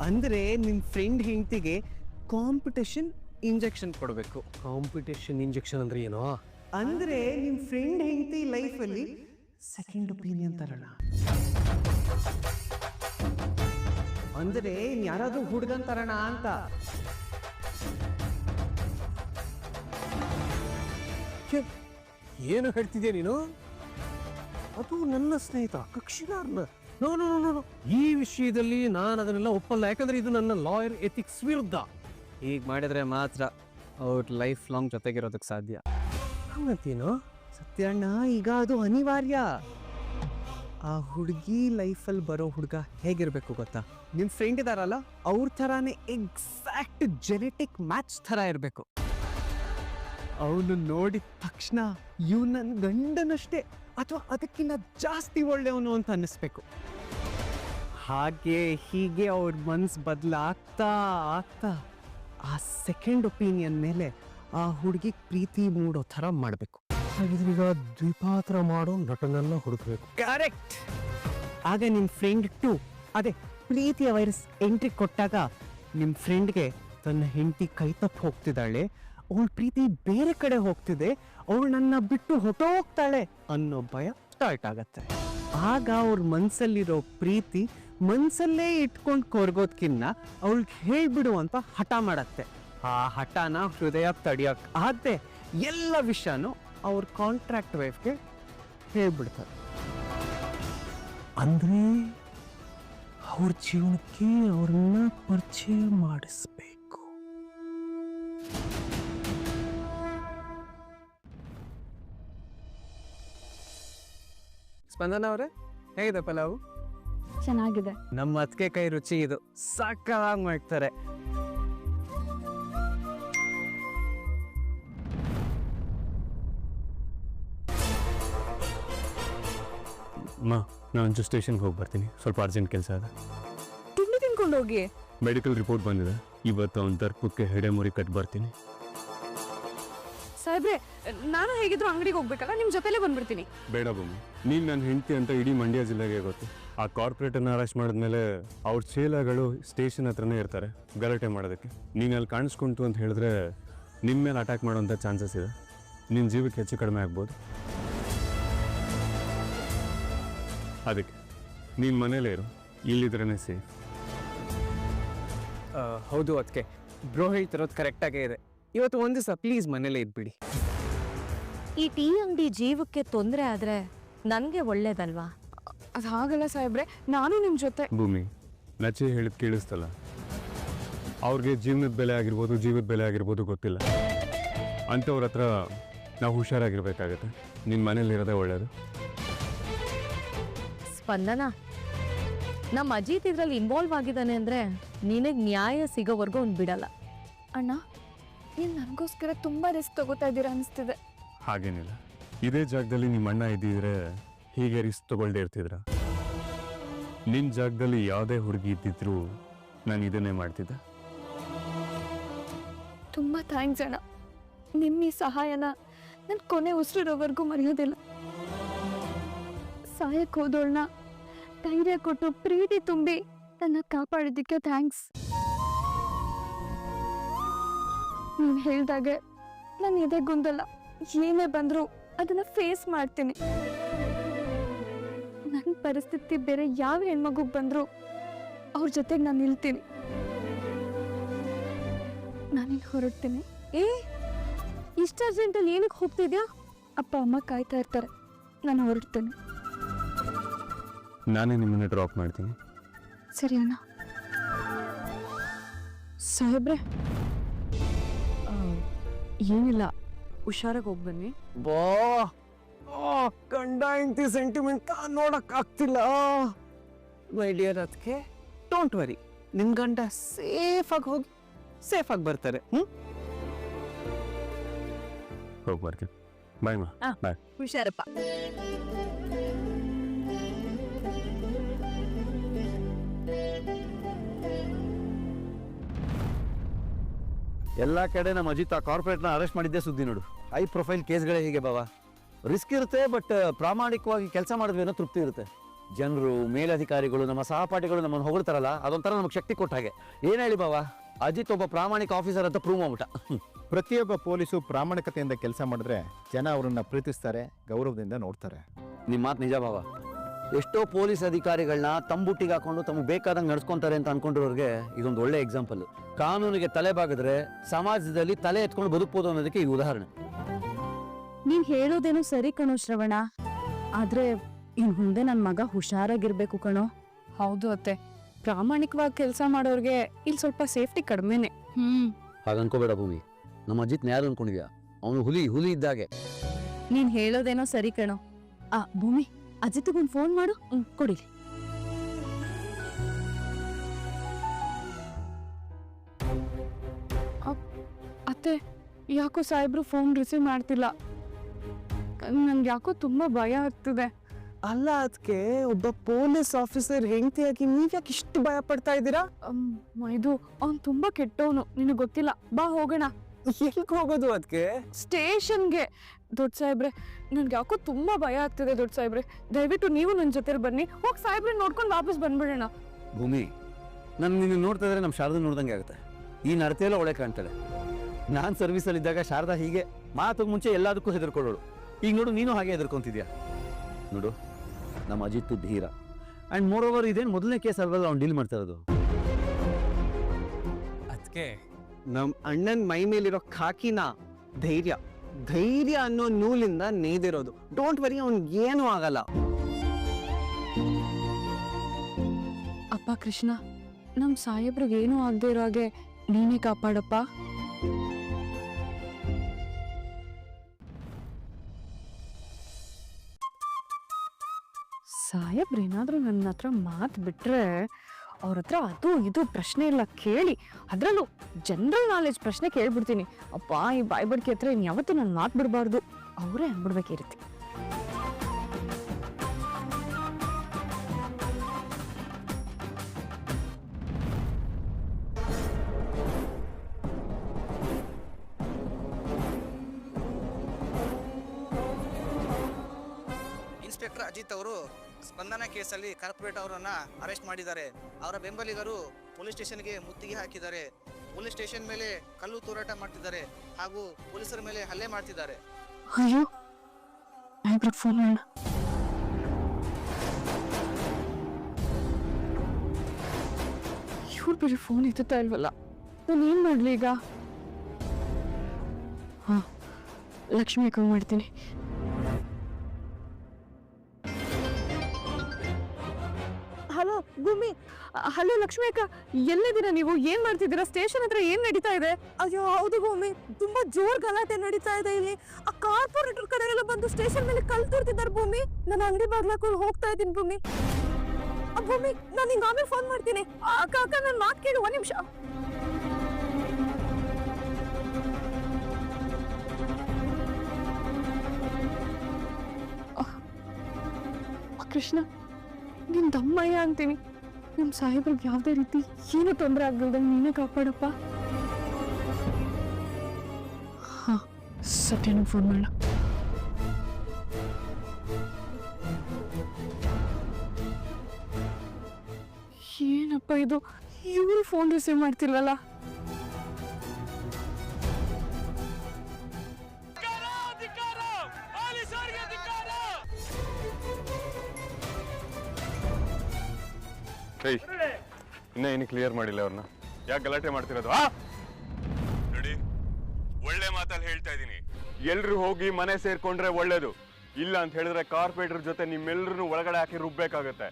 ಅಂದ್ರೆ ನಿಮ್ ಫ್ರೆಂಡ್ ಹೆಂಡತಿಗೆ ಕಾಂಪಿಟೇಷನ್ ಇಂಜೆಕ್ಷನ್ ಕೊಡಬೇಕು. ಕಾಂಪಿಟೇಷನ್ ಇಂಜೆಕ್ಷನ್ ಅಂದ್ರೆ ಏನೋ? ಅಂದ್ರೆ ನಿಮ್ ಫ್ರೆಂಡ್ ಹೆಂಡತಿ ಲೈಫಲ್ಲಿ ಸೆಕೆಂಡ್ ಒಪಿನಿಯನ್ ತರೋಣ. ಅಂದ್ರೆ ಯಾರಾದ್ರೂ ಹುಡುಗನ್ ತರೋಣ ಅಂತ. ಏನು ಹೇಳ್ತಿದ್ಯಾ ನೀನು? ಅದು ನನ್ನ ಸ್ನೇಹಿತ ಕಕ್ಷಿಗಾರನ ನೋ ನೋ ನೋ ನೋ ಈ ವಿಷಯದಲ್ಲಿ ನಾನು ಅದನ್ನೆಲ್ಲ ಒಪ್ಪಲ್ಲ. ಯಾಕಂದ್ರೆ ಇದು ನನ್ನ ಲಾಯರ್ ಎಥಿಕ್ಸ್ ವಿರುದ್ಧ. ಹೀಗೆ ಮಾಡಿದ್ರೆ ಮಾತ್ರ ಅವ್ರ ಲೈಫ್ ಲಾಂಗ್ ಜೊತೆಗಿರೋದಕ್ಕೆ ಸಾಧ್ಯ. ಹಂಗಂತೇನು? ಸತ್ಯಣ್ಣ ಈಗ ಅದು ಅನಿವಾರ್ಯ. ಆ ಹುಡುಗಿ ಲೈಫಲ್ಲಿ ಬರೋ ಹುಡುಗ ಹೇಗಿರಬೇಕು ಗೊತ್ತಾ? ನಿಮ್ಮ ಫ್ರೆಂಡ್ ಇದಾರಲ್ಲ ಅವ್ರ ಥರಾನೇ ಎಕ್ಸಾಕ್ಟ್ ಜೆನೆಟಿಕ್ ಮ್ಯಾಚ್ ಥರ ಇರಬೇಕು. ಅವನು ನೋಡಿದ ತಕ್ಷಣ ಇವ್ ನನ್ನ ಗಂಡನಷ್ಟೇ ಅಥವಾ ಅದಕ್ಕಿಂತ ಜಾಸ್ತಿ ಒಳ್ಳೆಯವನು ಅಂತ ಅನ್ನಿಸ್ಬೇಕು. ಹಾಗೆ ಹೀಗೆ ಅವ್ರ ಮನ್ಸು ಬದಲಾಗ್ತಾ ಆಗ್ತಾ ಆ ಸೆಕೆಂಡ್ ಒಪಿನಿಯನ್ ಮೇಲೆ ಆ ಹುಡುಗಿ ಪ್ರೀತಿ ಮೂಡೋ ಥರ ಮಾಡಬೇಕು. ಹಾಗಿದ್ರೆ ಈಗ ದ್ವಿಪಾತ್ರ ಮಾಡೋ ನಟನನ್ನ ಹುಡುಕಬೇಕು. ಕರೆಕ್ಟ್ ಆಗ ನಿಮ್ಮ ಫ್ರೆಂಡ್ ಟು ಅದೇ ಪ್ರೀತಿಯ ವೈರಸ್ ಎಂಟ್ರಿ ಕೊಟ್ಟಾಗ ನಿಮ್ಮ ಫ್ರೆಂಡ್ಗೆ ತನ್ನ ಹೆಂಡತಿ ಕೈ ತಪ್ಪು ಹೋಗ್ತಿದ್ದಾಳೆ. ಅವಳ ಪ್ರೀತಿ ಬೇರೆ ಕಡೆ ಹೋಗ್ತಿದೆ, ಅವಳು ನನ್ನ ಬಿಟ್ಟು ಹೊಟ್ಟೋಗ್ತಾಳೆ ಅನ್ನೋ ಭಯ ಸ್ಟಾರ್ಟ್ ಆಗತ್ತೆ. ಆಗ ಅವ್ರ ಮನ್ಸಲ್ಲಿರೋ ಪ್ರೀತಿ ಮನ್ಸಲ್ಲೇ ಇಟ್ಕೊಂಡು ಕೊರ್ಗೋದ್ಕಿನ್ನ ಅವಳಿಗೆ ಹೇಳ್ಬಿಡು ಅಂತ ಹಠ ಮಾಡತ್ತೆ. ಆ ಹಠನ ಹೃದಯ ತಡಿಯಕ್. ಆದ್ದೆ ಎಲ್ಲ ವಿಷಯನೂ ಅವ್ರ ಕಾಂಟ್ರಾಕ್ಟ್ ವೈಫ್ಗೆ ಹೇಳ್ಬಿಡ್ತಾರೆ. ಅಂದ್ರೆ ಅವ್ರ ಜೀವನಕ್ಕೆ ಅವ್ರನ್ನ ಪರಿಚಯ ಮಾಡಿಸ್ಬೇಕು. ಸ್ಪಂದನ ಅವರೇ? ಹೇಗಿದೆ ಪಲಾವು? ಚೆನ್ನಾಗಿದೆ. ನಮ್ಮ ಅತ್ತಿಗೆ ಕೈ ರುಚಿ ಇದು. ಸಕ್ಕತ್ತಾಗಿ ಮಾಡ್ತಾರೆ. ಅಮ್ಮ ನಾನು ಒಂಚೂರು ಸ್ಟೇಷನ್ಗೆ ಹೋಗಿ ಬರ್ತೀನಿ. ಸ್ವಲ್ಪ ಅರ್ಜೆಂಟ್ ಕೆಲಸ ಇದೆ ತಿಂಡಿ ತಿನ್ಕೊಂಡು ಹೋಗಿ? ಮೆಡಿಕಲ್ ರಿಪೋರ್ಟ್ ಬಂದಿದೆ. ಇವತ್ತು ಅವ್ನ ದರ್ಪಕ್ಕೆ ಹೆಡೆ ಮುರಿ ಕಟ್ ಬರ್ತೀನಿ ಸಾಹೇಬ್ರೆ ನಾನು ಹೇಗಿದ್ರು ಅಂಗಡಿಗೆ ಹೋಗ್ಬೇಕಲ್ಲ ನಿಮ್ ಜೊತೆಲೇ ಬಂದ್ಬಿಡ್ತೀನಿ. ಬೇಡ ಬೊಮ್ಮ ನೀನು ನನ್ನ ಹೆಂಡತಿ ಅಂತ ಇಡೀ ಮಂಡ್ಯ ಜಿಲ್ಲೆಗೆ ಗೊತ್ತು. ಆ ಕಾರ್ಪೊರೇಟರ್ನ ಅರೆಸ್ಟ್ ಮಾಡಿದ್ಮೇಲೆ ಅವ್ರ ಚೇಲಗಳು ಸ್ಟೇಷನ್ ಹತ್ರನೇ ಇರ್ತಾರೆ ಗಲಾಟೆ ಮಾಡೋದಕ್ಕೆ. ನೀನು ಅಲ್ಲಿ ಕಾಣಿಸ್ಕೊಂತು ಅಂತ ಹೇಳಿದ್ರೆ ನಿಮ್ಮ ಮೇಲೆ ಅಟ್ಯಾಕ್ ಮಾಡೋಂಥ ಚಾನ್ಸಸ್ ಇದೆ. ನಿನ್ನ ಜೀವಕ್ಕೆ ಹೆಚ್ಚು ಕಡಿಮೆ ಆಗ್ಬೋದು. ಅದಕ್ಕೆ ನೀನು ಮನೇಲೇ ಇರು ಇಲ್ಲಿದ್ರೇನೆ ಸೇಫ್ ಆ, ಹೌದು ಅದಕ್ಕೆ ಬ್ರೋ ಹೇಳ್ತಿರೋದು ಕರೆಕ್ಟಾಗೇ ಇದೆ. ಇವತ್ತು ಒಂದು ದಿವಸ ಪ್ಲೀಸ್ ಮನೇಲೇ ಇದ್ಬಿಡಿ. ಈ ಟೀ ಅಂಗಡಿ ಜೀವಕ್ಕೆ ತೊಂದರೆ ಆದ್ರೆ ನನ್ಗೆ ಒಳ್ಳೇದಲ್ವಾ? ಅದು ಹಾಗಲ್ಲ ಸಾಹೇಬ್ರೆ ನಾನು ನಿಮ್ ಜೊತೆ ಭೂಮಿ ನಚೆ ಹೇಳಿದ್ ಕೇಳಿಸ್ತಲ್ಲ. ಅವ್ರಿಗೆ ಜೀವನದ ಬೆಲೆ ಆಗಿರ್ಬೋದು ಜೀವದ ಬೆಲೆ ಆಗಿರ್ಬೋದು ಗೊತ್ತಿಲ್ಲ. ಅಂಥವ್ರ ಹತ್ರ ನಾವು ಹುಷಾರಾಗಿರ್ಬೇಕಾಗತ್ತೆ. ನಿನ್ನ ಮನೇಲಿರೋದೇ ಒಳ್ಳೆಯದು ಸ್ಪಂದನ ನಮ್ಮ ಅಜಿತ್ ಇದ್ರಲ್ಲಿ ಇನ್ವಾಲ್ವ್ ಆಗಿದ್ದಾನೆ ಅಂದ್ರೆ ನಿನಗೆ ನ್ಯಾಯ ಸಿಗೋವರೆಗೂ ಅವ್ನು ಬಿಡಲ್ಲ. ಅಣ್ಣ ನೀನ್ ನನಗೋಸ್ಕರ ತುಂಬಾ ರಿಸ್ಕ್ ತಗೋತಾ ಇದ್ದೀರಾ ಅನಿಸ್ತಿದೆ. ಹಾಗೇನಿಲ್ಲ. ಇದೇ ಜಾಗದಲ್ಲಿ ನಿಮ್ಮ ಅಣ್ಣ ಇದ್ದಿದ್ರೆ ಹೀಗೆ ರಿಸ್ಕ್ ತಗೊಳ್ದೇ ಇರ್ತಿದ್ರ? ನಿನ್ನ ಜಾಗದಲ್ಲಿ ಯಾವುದೇ ಹುಡುಗಿ ಇದ್ದಿದ್ರು ನಾನು ಇದನ್ನೇ ಮಾಡ್ತಿದ್ದೆ. ತುಂಬಾ ಥ್ಯಾಂಕ್ಸ್ ಅಣ್ಣ. ನಿಮ್ಮ ಈ ಸಹಾಯನ ನನ್ನ ಕೊನೆ ಉಸಿರೋವರೆಗೂ ಮರೆಯೋದಿಲ್ಲ. ಸಹಾಯಕ್ಕೆ ಹೋದೋಳ್ನ ಧೈರ್ಯ ಕೊಟ್ಟು ಪ್ರೀತಿ ತುಂಬಿ ನನ್ನ ಕಾಪಾಡಿದ್ದಕ್ಕೆ ಥ್ಯಾಂಕ್ಸ್ ನೀವು ಹೇಳ್ದಾಗೆ ನಾನು ಎದೆ ಗುಂದಲ್ಲ. ಏನೇ ಬಂದ್ರು ಅದನ್ನ ಫೇಸ್ ಮಾಡ್ತೀನಿ. ನನ್ನ ಪರಿಸ್ಥಿತಿ ಬೇರೆ ಯಾವ ಹೆಣ್ಮಗು ಬಂದ್ರು ಅವ್ರ ಜೊತೆಗೆ ನಾನು ನಿಲ್ತೀನಿ. ನಾನೀಗ ಹೊರಡ್ತೀನಿ. ಏ ಇಷ್ಟ ಅರ್ಜೆಂಟಲ್ಲಿ ಏನಕ್ಕೆ ಹೋಗ್ತಿದ್ಯಾ? ಅಪ್ಪ ಅಮ್ಮ ಕಾಯ್ತಾ ಇರ್ತಾರೆ. ನಾನು ಹೊರಡ್ತೇನೆ. ನಾನೇ ನಿಮ್ಮನ್ನ ಡ್ರಾಪ್ ಮಾಡ್ತೀನಿ. ಸರಿ ಅಣ್ಣ. ಸಾಹೇಬ್ರೆ ಏನಿಲ್ಲ ಹುಷಾರಾಗಿ ಹೋಗಿ ಬನ್ನಿ. ಬಾ. ಆ, ಗಂಡ ಹೆಂಡತಿ ಸೆಂಟಿಮೆಂಟ್ ನೋಡಕ್ ಆಗ್ತಿಲ್ಲ. ಮೈ ಡಿಯರ್ ಅದಕ್ಕೆ ಡೋಂಟ್ ವರಿ ನಿಮ್ ಗಂಡ ಸೇಫ್ ಆಗಿ ಹೋಗಿ ಸೇಫ್ ಆಗಿ ಬರ್ತಾರೆ ಹ್ಮ್? ಹೋಗಿ ಬರ್ತೀನಿ. ಬಾಯ್ ಮಾ. ಬಾಯ್. ಹುಷಾರಪ್ಪ. ಎಲ್ಲ ಕಡೆ ನಮ್ಮ ಅಜಿತ್ ಆ ಕಾರ್ಪೊರೇಟ್ನ ಅರೆಸ್ಟ್ ಮಾಡಿದ್ದೆ ಸುದ್ದಿ ನೋಡು. ಹೈ ಪ್ರೊಫೈಲ್ ಕೇಸ್ಗಳೇ ಹೀಗೆ ಬಾವ. ರಿಸ್ಕ್ ಇರುತ್ತೆ ಬಟ್ ಪ್ರಾಮಾಣಿಕವಾಗಿ ಕೆಲಸ ಮಾಡಿದ್ವಿ ಅನ್ನೋ ತೃಪ್ತಿ ಇರುತ್ತೆ. ಜನರು ಮೇಲಧಿಕಾರಿಗಳು ನಮ್ಮ ಸಹಪಾಠಿಗಳು ನಮ್ಮನ್ನು ಹೊಗಳ್ತಾರಲ್ಲ ಅದೊಂಥರ ನಮಗೆ ಶಕ್ತಿ ಕೊಟ್ಟ ಹಾಗೆ. ಏನು ಹೇಳಿ ಬಾವಾ? ಅಜಿತ್ ಒಬ್ಬ ಪ್ರಾಮಾಣಿಕ ಆಫೀಸರ್ ಅಂತ ಪ್ರೂವ್ ಆಗ್ಬಿಟ್ಟ ಪ್ರತಿಯೊಬ್ಬ ಪೊಲೀಸು ಪ್ರಾಮಾಣಿಕತೆಯಿಂದ ಕೆಲಸ ಮಾಡಿದ್ರೆ ಜನ ಅವರನ್ನ ಪ್ರೀತಿಸ್ತಾರೆ ಗೌರವದಿಂದ ನೋಡ್ತಾರೆ. ನಿಮ್ಮ ಮಾತು ನಿಜ ಬಾವ. ಎಷ್ಟೋ ಪೊಲೀಸ್ ಅಧಿಕಾರಿಗಳನ್ನ ತಂಬುಟ್ಟಿಗೆ ಹಾಕೊಂಡು ತಮಗೆ ಬೇಕಾದಂಗೆ ನಡ್ಸ್ಕೊಂತಾರೆ ಅಂತ ಅನ್ಕೊಂಡಿರೋರಿಗೆ ಇದೊಂದು ಒಳ್ಳೆ ಎಕ್ಸಾಂಪಲ್ ಕಾನೂನಿಗೆ ತಲೆ ಬಾಗಿದ್ರೆ ಸಮಾಜದಲ್ಲಿ ತಲೆ ಎತ್ಕೊಂಡು ಬದುಕ್ಬೋದು ಅನ್ನೋದಕ್ಕೆ ಈ ಉದಾಹರಣೆ. ನೀನ್ ಹೇಳೋದೇನೋ ಸರಿ ಕಣೋ ಶ್ರವಣ. ಆದ್ರೆ ಇನ್ ಮುಂದೆ ನನ್ ಮಗ ಹುಷಾರಾಗಿರ್ಬೇಕು ಕಣೋ. ಹೌದು ಅತ್ತೆ. ಪ್ರಾಮಾಣಿಕವಾಗಿ ಕೆಲಸ ಮಾಡೋರ್ಗೆ ಇಲ್ಲಿ ಸ್ವಲ್ಪ ಸೇಫ್ಟಿ ಕಡಿಮೆನೆ. ಹ್ಮ್. ಹಾಗೆ ಅನ್ಕೋಬೇಡ ಭೂಮಿ. ನಮ್ಮ ಅಜಿತ್ನ ಯಾರು ಅನ್ಕೊಂಡಿದ್ಯಾ? ಅವನು ಹುಲಿ ಹುಲಿ ಇದ್ದಾಗೆ. ನೀನ್ ಹೇಳೋದೇನೋ ಸರಿ ಕಣೋ. ಆ ಭೂಮಿ ಅಜಿತ್ಗೊಂದ್ ಫೋನ್ ಮಾಡು. ಕೊಡಿಲಿ ಅತ್ತೆ ಯಾಕೋ ಸಾಹೇಬ್ರು ಫೋನ್ ರಿಸೀವ್ ಮಾಡ್ತಿಲ್ಲ. ನನ್ಗೆ ಯಾಕೋ ತುಂಬಾ ಭಯ ಆಗ್ತಿದೆ. ಅಲ್ಲ ಅದಕ್ಕೆ ಒಬ್ಬ ಪೊಲೀಸ್ ಆಫೀಸರ್ ಹೆಂಡತಿಯಾಗಿ ನೀವ್ ಯಾಕೆ ಇಷ್ಟು ಭಯ ಪಡ್ತಾ ಇದ್ದೀರಾ? ಇದು ಅವ್ನ್ ತುಂಬಾ ಕೆಟ್ಟವನು. ನಿನಗೆ ಗೊತ್ತಿಲ್ಲ. ಬಾ ಹೋಗೋಣ. ಎಲ್ಕ್ ಹೋಗೋದು ಅದಕ್ಕೆ ಸ್ಟೇಷನ್ಗೆ. ದೊಡ್ಡ ಸಾಹೇಬ್ರೆ ನನ್ಗೆ ಯಾಕೋ ತುಂಬಾ ಭಯ ಆಗ್ತಿದೆ ದೊಡ್ಡ ಸಾಹೇಬ್ರೆ. ದಯವಿಟ್ಟು ನೀವು ನನ್ನ ಜೊತೆಲಿ ಬನ್ನಿ. ಹೋಗಿ ಸಾಹೇಬ್ರೆ ನೋಡ್ಕೊಂಡು ವಾಪಸ್ ಬಂದ್ಬಿಡೋಣ. ಭೂಮಿ ನಾನು ನಿನ್ನ ನೋಡ್ತಾ ಇದ್ರೆ ನಮ್ಮ ಶಾರದಾ ನೋಡ್ದಂಗೆ ಆಗುತ್ತೆ. ಈ ನಡತೆಯಲ್ಲ ಒಳ್ಳೆ ಕಾಣ್ತಾಳೆ ನಾನು ಸರ್ವಿಸಲ್ಲಿ ಇದ್ದಾಗ ಶಾರದಾ ಹೀಗೆ ಮಾತು ಮುಂಚೆ ಎಲ್ಲದಕ್ಕೂ ಹೆದರ್ಕೊಳ್ಳೋಳು. ಈಗ ನೋಡು ನೀನು ಹಾಗೆ ಹೆದರ್ಕೊಂತಿದ್ಯಾ? ನೋಡು ನಮ್ಮ ಅಜಿತ್ ಧೀರ. ಆ್ಯಂಡ್ ಮೋರ್ ಓವರ್ ಇದೇನು ಮೊದಲನೇ ಕೇಸ್ ಅಲ್ವಲ್ಲ ಅವ್ನು ಡೀಲ್ ಮಾಡ್ತಾ ಇರೋದು? ಅದಕ್ಕೆ ನಮ್ಮ ಅಣ್ಣನ ಮೈ ಮೇಲಿರೋ ಖಾಕಿನ ಧೈರ್ಯ. ಧೈರ್ಯ ಅನ್ನೋ ನೂಲಿಂದ ನೇದಿರೋದು ಡೋಂಟ್ ವರಿ ಅವ್ನಿಗೆ ಏನೂ ಆಗಲ್ಲ. ಅಪ್ಪ ಕೃಷ್ಣ, ನಮ್ ಸಾಹೇಬ್ರಿಗೆ ಏನೂ ಆಗದೆ ಇರೋ ಹಾಗೆ ನೀನೇ ಕಾಪಾಡಪ್ಪ. ಸಾಹೇಬ್ರೇನಾದ್ರೂ ನನ್ನ ಹತ್ರ ಮಾತು ಬಿಟ್ರೆ ಅವ್ರ ಹತ್ರ ಅದು ಇದು ಪ್ರಶ್ನೆ ಇಲ್ಲ, ಕೇಳಿ. ಅದರಲ್ಲೂ ಜನರಲ್ ನಾಲೆಜ್ ಪ್ರಶ್ನೆ ಕೇಳ್ಬಿಡ್ತೀನಿ. ಅಪ್ಪ, ಈ ಬಾಯ್ ಬಡ್ಕೆ ಹತ್ರ ಇನ್ನು ಯಾವತ್ತೂ ನಾನು ಮಾತು ಬಿಡಬಾರ್ದು. ಅವರೇ ಅಂದ್ಬಿಡ್ಬೇಕಿರುತ್ತೆ ಇನ್ಸ್ಪೆಕ್ಟರ್ ಅಜಿತ್ ಅವರು ಸ್ಪಂದನ ಕೇಸಲ್ಲಿ ಕಾರ್ಪೊರೇಟ್ ಅವರನ್ನ ಅರೆಸ್ಟ್ ಮಾಡಿದ್ದಾರೆ. ಅವರ ಬೆಂಬಲಿಗರು ಪೊಲೀಸ್ ಸ್ಟೇಷನ್ಗೆ ಮುತ್ತಿಗೆ ಹಾಕಿದ್ದಾರೆ. ಪೊಲೀಸ್ ಸ್ಟೇಷನ್ ಮೇಲೆ ಕಲ್ಲು ತೂರಾಟ ಮಾಡ್ತಿದ್ದಾರೆ ಹಾಗೂ ಪೊಲೀಸರ ಮೇಲೆ ಹಲ್ಲೆ ಮಾಡ್ತಿದ್ದಾರೆ. ಫೋನ್ ಫೋನ್ ಎತ್ತುತ್ತಾ ಇಲ್ವಲ್ಲ? ನಾನು ಏನು ಮಾಡಲಿ ಈಗ? ಹಾಂ, ಲಕ್ಷ್ಮಿ ಅಕ್ಕ ಮಾಡ್ತೀನಿ. ಭೂಮಿ. ಹಲೋ ಲಕ್ಷ್ಮಿ ಅಕ್ಕ ಎಲ್ಲಿದ್ದೀರಾ ನೀವು? ಏನ್ ಮಾಡ್ತಿದ್ದೀರಾ? ಸ್ಟೇಷನ್ ಹತ್ರ ಏನ್ ನಡೀತಾ ಇದೆ? ಅಯ್ಯೋ, ಹೌದು ಭೂಮಿ. ತುಂಬಾ ಜೋರ್ ಗಲಾಟೆ ನಡೀತಾ ಇದೆ ಇಲ್ಲಿ. ಆ ಕಾರ್ಪೊರೇಟರ್ ಕಡೆ ಬಂದು ಸ್ಟೇಷನ್ ಮೇಲೆ ಕಲ್ ತೋರ್ತಿದ್ದಾರೆ ಭೂಮಿ. ನಾನು ಅಂಗಡಿ ಬಾಗ್ಲಾಕೊಂಡು ಹೋಗ್ತಾ ಇದ್ದೀನಿ ಭೂಮಿ. ಭೂಮಿ, ನಾನು ನಿಂಗೆ ಆಮೇಲೆ ಫೋನ್ ಮಾಡ್ತೀನಿ. ಅಕ್ಕ ಅಕ್ಕ ನನ್ನ ಮಾತು ಕೇಳು, ಒಂದ್ ನಿಮಿಷ. ಕೃಷ್ಣ, ನಿನ್ ತಮ್ಮಯ್ಯ ಅಂತೀನಿ. ನಮ್ಮ ಸಾಹೇಬ್ರಿಗೆ ಯಾವುದೇ ರೀತಿ ಏನು ತೊಂದರೆ ಆಗಲ್ದಂಗೆ ನೀನೇ ಕಾಪಾಡಪ್ಪ. ಹಾ ಸತ್ಯನ ಫೋನ್ ಮಾಡ. ಏನಪ್ಪ ಇದು? ಇವರು ಫೋನ್ ರಿಸೀವ್ ಮಾಡ್ತಿಲ್ವಲ್ಲ ಏಯ್ ಇನ್ನ ಏನು ಕ್ಲಿಯರ್ ಮಾಡಿಲ್ಲ ಅವ್ರನ್ನ. ಯಾಕೆ ಗಲಾಟೆ ಮಾಡ್ತಿರೋದು ಆ? ನೋಡಿ ಒಳ್ಳೆ ಮಾತಲ್ಲಿ ಹೇಳ್ತಾ ಇದ್ದೀನಿ. ಎಲ್ರು ಹೋಗಿ ಮನೆ ಸೇರ್ಕೊಂಡ್ರೆ ಒಳ್ಳೇದು. ಇಲ್ಲ ಅಂತ ಹೇಳಿದ್ರೆ ಕಾರ್ಪೊರೇಟರ್ ಜೊತೆ ನಿಮ್ಮೆಲ್ಲರೂ ಒಳಗಡೆ ಹಾಕಿ ರುಬ್ಬೇಕಾಗತ್ತೆ.